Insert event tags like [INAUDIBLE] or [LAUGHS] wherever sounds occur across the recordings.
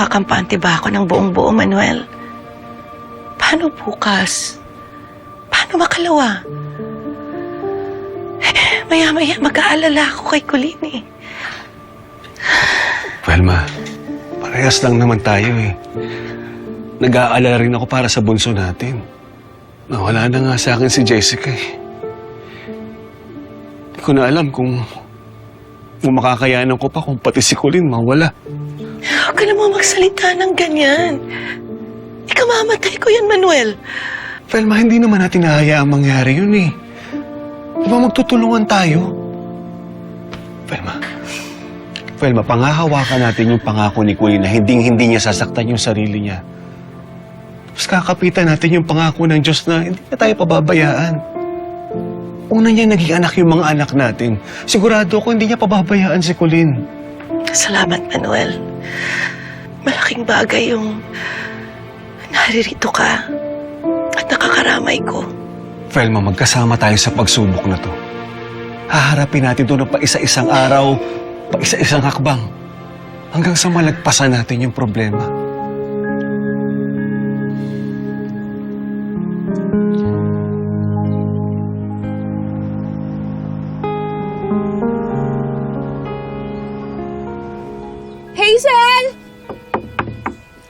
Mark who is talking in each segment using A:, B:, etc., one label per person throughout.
A: makakampante ba ako ng buong buo, Manuel? Paano bukas? Paano makalawa? Maya-maya mag-aalala ako kay Colleen eh.
B: Velma, parehas lang naman tayo eh. Nag-aalala rin ako para sa bunso natin. Nawala na nga sa akin si Jessica eh. Hindi ko na alam kung, kung makakayanan ko pa kung pati si Colleen mawala.
A: Huwag ka naman magsalita ng ganyan. Ikamamatay ko yan, Manuel.
B: Velma, hindi naman natin nahayaang mangyari yun eh. Di ba magtutulungan tayo? Velma, Velma, pangahawakan natin yung pangako ni Colleen na hindi-hindi niya sasaktan yung sarili niya. Tapos kakapitan natin yung pangako ng Diyos na hindi na tayo pababayaan. Una niya naging anak yung mga anak natin. Sigurado ako hindi niya pababayaan si Colleen.
A: Salamat, Manuel. Malaking bagay yung naririto ka at nakakaramay ko.
B: Velma, magkasama tayo sa pagsubok na to. Haharapin natin ito ng paisa-isang araw, paisa-isang hakbang, hanggang sa malagpasan natin yung problema.
C: Hazel!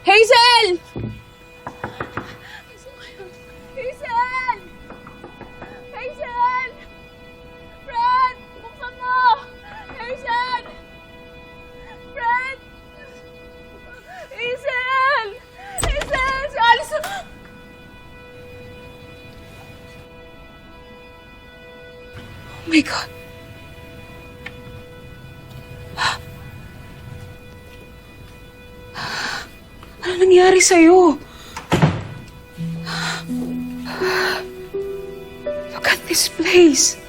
C: Hazel! Hazel! Hazel! Fred! Buksan mo! Hazel! Fred! Hazel! Hazel! Si! Oh my God! Nangyari sa'yo? Look at this place.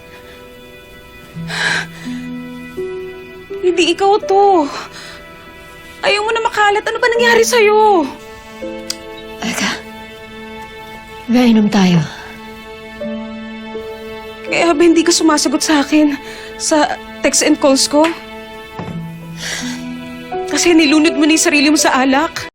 C: Hindi ikaw to. Ayaw mo na makalat. Ano ba nangyari sa'yo?
D: Eka, gainom tayo.
C: Kaya ba hindi ka sumasagot sa akin sa text and calls ko? Kasi nilunod mo na yung sarili mo sa alak?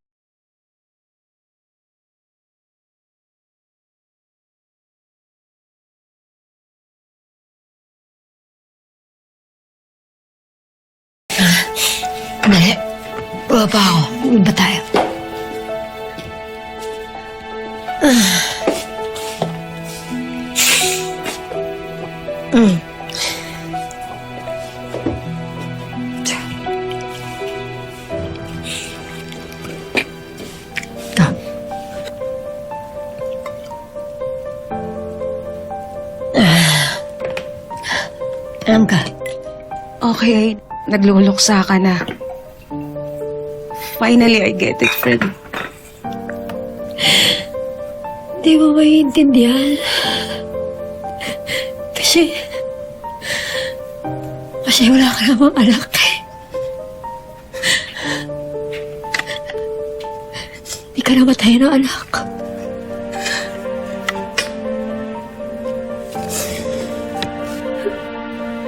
D: Dali, baba ako. Uwi ba tayo? Mm. Alam ka,
C: Okay, nagluluksa ka na. Finally, I get it, Fred.
D: Di mo maiintindihan. Kasi... Kasi wala ka namang anak. Hindi ka namatay ng anak.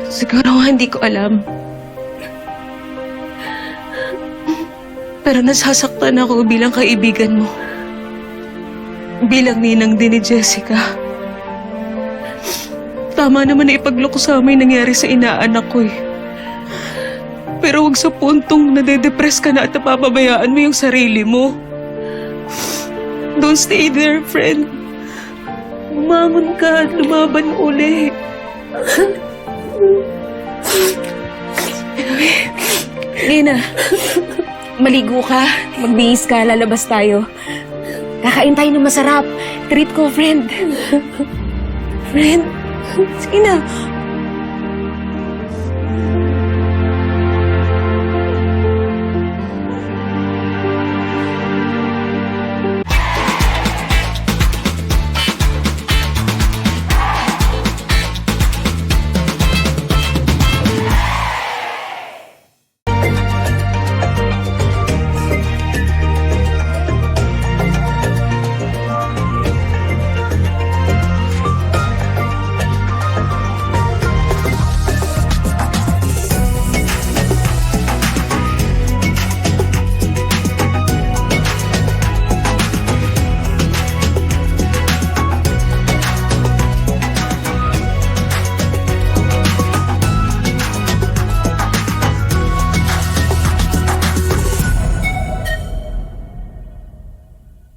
C: Siguro hindi ko alam. Pero nasasaktan ako bilang kaibigan mo. Bilang ninang din ni Jessica. Tama naman na ipagloko sa amin nangyari sa inaanak ko eh. Pero wag sa puntong nade-depress ka na at napapabayaan mo yung sarili mo. Don't stay there, friend. Umangon ka at lumaban uli.
E: Nina, maligo ka, magbihis ka, lalabas tayo. Kakain tayo ng masarap. Treat ko, friend. [LAUGHS] Friend, sige na,